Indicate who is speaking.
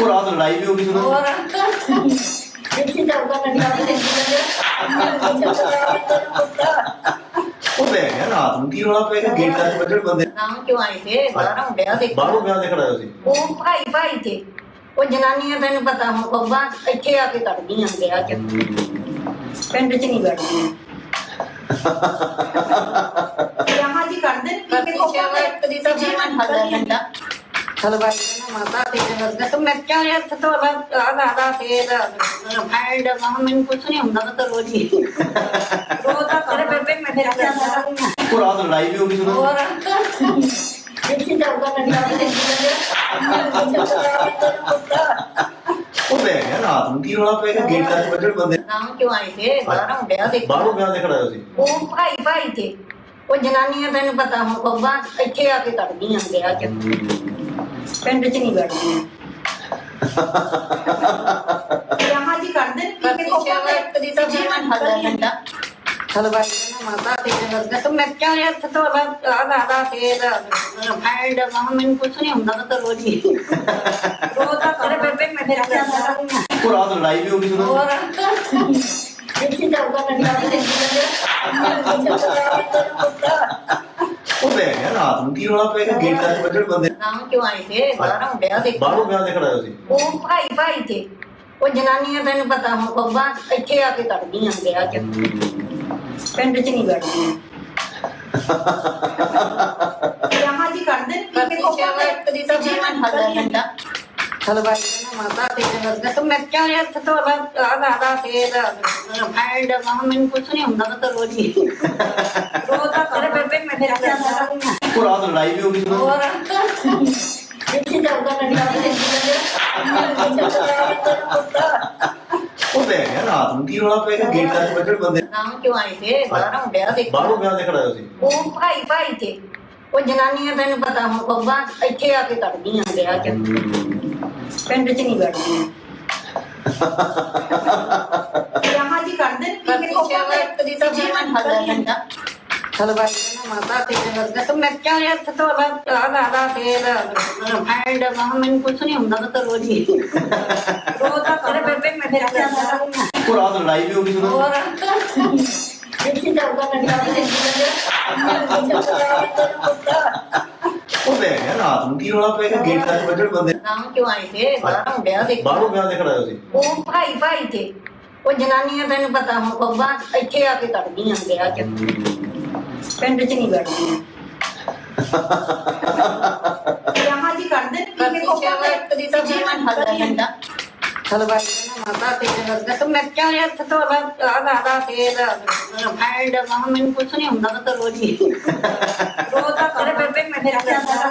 Speaker 1: ਉਹਨਾਂ ਦੀ।
Speaker 2: ਹੋਰ। ਕਿੱਥੇ ਜਾਊਗਾ ਕੰਡਾ ਦੇ
Speaker 1: ਉਹ ਪੈ ਗਿਆ ਰਾਤ ਨੂੰ ਕੀ ਰੋਲਾ ਪੈ ਗਿਆ? ਗੇਟਾਂ 'ਚ ਵੱਜਣ ਬੰਦੇ।
Speaker 2: ਨਾਮ ਕਿਉਂ ਆਏ ਥੇ ਬਾਹਰੋਂ ਡਿਆ ਦੇਖ
Speaker 1: ਬਾਹਰੋਂ ਵਿਆਹ ਦੇ ਖੜਾ ਹੋਇਆ ਸੀ।
Speaker 2: ਉਹ ਭਾਈ ਭਾਈ ਤੇ। ਉਹ ਜਨਾਨੀਆਂ ਤੈਨੂੰ ਪਤਾ ਹੁਣ ਬੱਬਾ ਇੱਥੇ ਆ ਕੇ ਕੱਢਦੀਆਂ ਵਿਆਹ ਚ। ਪਿੰਡ ਚ ਨਹੀਂ ਕੱਢਦੀਆਂ ਹਲਵਾਈ ਨਾ ਮਾਤਾ ਤੇ ਵਰਗਾ ਤੂੰ ਮਿਰਚਾਂ ਯਾਰ ਤੋਂ ਆ ਲਾ ਤੇਲ ਫਾਈਲਡ ਮਹ ਮੈਨੂੰ ਕੁਛ ਨਹੀਂ ਹੁੰਦਾ ਮੈਂ ਤਾਂ ਰੋਜ਼ ਹੀ
Speaker 3: ਰੋਦਾ
Speaker 2: ਤੇਰੇ ਬੇਬੇ ਮੈਂ ਫਿਰ ਜਾਂਦਾ
Speaker 1: ਉਹ ਰਾਤ ਲੜਾਈ ਵੀ ਹੋ ਗਈ ਸੀ ਉਹਨਾਂ ਦੀ।
Speaker 2: ਹੋਰ ਕਿੱਥੇ ਜਾਊਗਾ ਕੰਡਾ ਦੇ
Speaker 1: ਉਹ ਪੈ ਗਿਆ ਰਾਤ ਨੂੰ ਕੀ ਰੋਲਾ ਪੈ ਗਿਆ ਗੇਟਾਂ 'ਚ ਵੱਜਣ ਬੰਦੇ?
Speaker 2: ਨਾਮ ਕਿਉਂ ਆਏ ਥੇ ਬਾਹਰੋਂ ਡਿਆ ਦੇਖ
Speaker 1: ਬਾਹਰੋਂ ਵਿਆਹ ਦੇ ਖੜਾ ਹੋਇਆ ਸੀ
Speaker 2: ਉਹ ਭਾਈ ਭਾਈ ਤੇ। ਉਹ ਜਨਾਨੀਆਂ ਤੈਨੂੰ ਪਤਾ ਹੁਣ ਬੱਬਾ ਇੱਥੇ ਆ ਕੇ ਕੱਢਦੀਆਂ ਵਿਆਹ ਚ। ਪਿੰਡ ਚ ਨਹੀਂ ਕੱਢਦੀਆਂ
Speaker 3: ਯਹਾਂ ਜੀ ਕਰਦੇ ਨੇ ਕਿ ਕੋਪਾ
Speaker 2: ਇੱਕ ਦੀ ਤਾਂ ਜੀਵਨ ਹੱਲਾ ਡੰਡਾ ਹਲਵਾਈ ਨਾ ਮਾਤਾ ਤੇ ਵਰਗਾ ਤੂੰ ਮਿਰਚਾਂ ਯਾਰ ਤੋਂ ਆ ਲਾ ਤੇਲ ਫਾਈਲਡ ਮਹ ਮੈਨੂੰ ਕੁਛ ਨਹੀਂ ਹੁੰਦਾ ਮੈਂ ਤਾਂ ਰੋਜ਼ ਹੀ
Speaker 3: ਰੋਦਾ
Speaker 2: ਤੇਰੇ ਬੇਬੇ ਮੈਂ ਫਿਰ ਜਾਂਦਾ
Speaker 1: ਉਹ ਰਾਤ ਲੜਾਈ ਵੀ ਹੋ ਗਈ ਸੀ ਉਹਨਾਂ ਦੀ।
Speaker 2: ਹੋਰ ਕਿੱਥੇ ਜਾਊਗਾ। ਕੰਡਾ ਦੇ
Speaker 1: ਉਹ ਪੈ ਗਿਆ ਰਾਤ ਨੂੰ ਕੀ ਰੋਲਾ ਪੈ ਗਿਆ? ਗੇਟਾਂ 'ਚ ਵੱਜਣ ਬੰਦੇ
Speaker 2: ਨਾਮ ਕਿਉਂ ਆਏ ਥੇ ਬਾਹਰੋਂ ਡਿਆ ਦੇਖ
Speaker 1: ਬਾਹਰੋਂ ਵਿਆਹ ਦੇ ਖੜਾ ਸੀ।
Speaker 2: ਉਹ ਭਾਈ ਭਾਈ ਤੇ। ਉਹ ਜਨਾਨੀਆਂ ਤੈਨੂੰ ਪਤਾ ਹੁਣ ਬੱਬਾ ਇੱਥੇ ਆ ਕੇ ਕੱਢਦੀਆਂ ਵਿਆਹ ਚ। ਪਿੰਡ ਚ ਨਹੀਂ ਕੱਢਦੀਆਂ
Speaker 3: ਯਹਾਂ ਜੀ ਕਰਦੇ ਨੇ ਕਿ ਕੋਪਾ
Speaker 2: ਇੱਕ ਦੀ ਤਾਂ ਜੀਵਨ ਹੱਲਾ ਡੰਡਾ ਹਲਵਾਈ ਨਾ ਮਾਤਾ ਤੇ ਵਰਗਾ ਤੂੰ ਮਿਰਚਾਂ ਤੋਂ ਆ ਤੇਲ ਮੈਨੂੰ ਕੁਛ ਨਹੀਂ ਹੁੰਦਾ ਮੈਂ ਤਾਂ ਰੋਜ਼ ਹੀ
Speaker 3: ਰੋਦਾ
Speaker 2: ਤੇਰੇ ਬੇਬੇ ਮੈਂ ਫਿਰ ਜਾਂਦਾ
Speaker 1: ਉਹ ਰਾਤ ਲੜਾਈ ਵੀ ਹੋ ਗਈ ਸੀ ਉਹਨਾਂ ਦੀ।
Speaker 2: ਹੋਰ ਕਿੱਥੇ ਜਾਊਗਾ ਕੰਡਾ
Speaker 1: ਉਹ ਪੈ ਗਿਆ ਰਾਤ ਨੂੰ ਕੀ ਰੋਲਾ ਪੈ ਗੇਟਾਂ 'ਚ ਵੱਜਣ ਬੰਦੇ
Speaker 2: ਨਾਮ ਕਿਉਂ ਆਏ ਥੇ ਬਾਹਰੋਂ ਡਿਆ ਦੇਖ
Speaker 1: ਬਾਹਰੋਂ ਵਿਆਹ ਦੇ ਖੜਾ ਸੀ
Speaker 2: ਉਹ ਭਾਈ ਭਾਈ ਤੇ ਉਹ ਜਨਾਨੀਆਂ ਤੈਨੂੰ ਪਤਾ ਹੁਣ ਬੱਬਾ ਇੱਥੇ ਆ ਕੇ ਕੱਢਦੀਆਂ ਵਿਆਹ ਚ ਪਿੰਡ ਚ ਨਹੀਂ ਕੱਢਦੀਆਂ
Speaker 3: ਯਹਾਂ ਜੀ ਕਰਦੇ ਨੇ ਕਿ
Speaker 2: ਪਿੱਛੇ
Speaker 3: ਕੋਪਾ
Speaker 2: ਇੱਕ ਦੀ ਤਾਂ ਜੀਵਨ ਹੱਲਾ ਡੰਡਾ ਹਲਵਾਈ ਨਾ ਮਾਤਾ ਤੇ ਵਰਗਾ। ਤੂੰ ਮਿਰਚਾਂ ਯਾਰ ਤੋਂ ਆ। ਲਾ ਤੇਲ ਫਾਈਲਡ ਮਹ ਮੈਨੂੰ ਕੁਛ ਨਹੀਂ ਹੁੰਦਾ ਮੈਂ ਤਾਂ ਰੋਜ਼ ਹੀ।
Speaker 3: ਰੋਦਾ
Speaker 2: ਤੇਰੇ ਬੇਬੇ ਮੈਂ ਫਿਰ ਜਾਂਦਾ
Speaker 1: ਉਹ ਰਾਤ ਲੜਾਈ ਵੀ ਹੋ ਗਈ ਸੀ ਉਹਨਾਂ ਦੀ।
Speaker 2: ਹੋਰ ਕਿੱਥੇ ਜਾਊਗਾ ਕੰਡਾ ਦੇ
Speaker 1: ਉਹ ਪੈ ਗਿਆ ਰਾਤ ਨੂੰ ਕੀ ਰੋਲਾ ਪੈ ਗਿਆ ਗੇਟਾਂ 'ਚ ਵੱਜਣ ਬੰਦੇ।
Speaker 2: ਨਾਮ ਕਿਉਂ ਆਏ ਥੇ ਬਾਹਰੋਂ ਡਿਆ ਦੇਖ
Speaker 1: ਬਾਹਰੋਂ ਵਿਆਹ ਦੇ ਖੜਾ ਹੋਇਆ ਸੀ
Speaker 2: ਉਹ ਭਾਈ ਭਾਈ ਤੇ। ਉਹ ਜਨਾਨੀਆਂ ਤੈਨੂੰ ਪਤਾ ਹੁਣ ਬੱਬਾ ਇੱਥੇ ਆ ਕੇ ਕੱਢਦੀਆਂ ਵਿਆਹ ਚ। ਪਿੰਡ ਚ ਨਹੀਂ ਕੱਢਦੀਆਂ
Speaker 3: ਯਹਾਂ ਜੀ ਕਰਦੇ ਨੇ ਕਿ ਕੋਪਾ
Speaker 2: ਇੱਕ ਦੀ ਤਾਂ ਜੀਵਨ ਹੱਲਾ ਡੰਡਾ ਹਲਵਾਈ ਨਾ ਮਾਤਾ ਤੇ ਵਰਗਾ ਤੂੰ ਮਿਰਚਾਂ ਯਾਰ ਤੋਂ ਆ ਲਾ ਤੇਲ ਫਾਈਲਡ ਮਹ ਮੈਨੂੰ ਕੁਛ ਨਹੀਂ ਹੁੰਦਾ ਮੈਂ ਤਾਂ ਰੋਜ਼ ਹੀ
Speaker 3: ਰੋਦਾ
Speaker 2: ਤੇਰੇ ਬੇਬੇ ਮੈਂ ਫਿਰ ਜਾਂਦਾ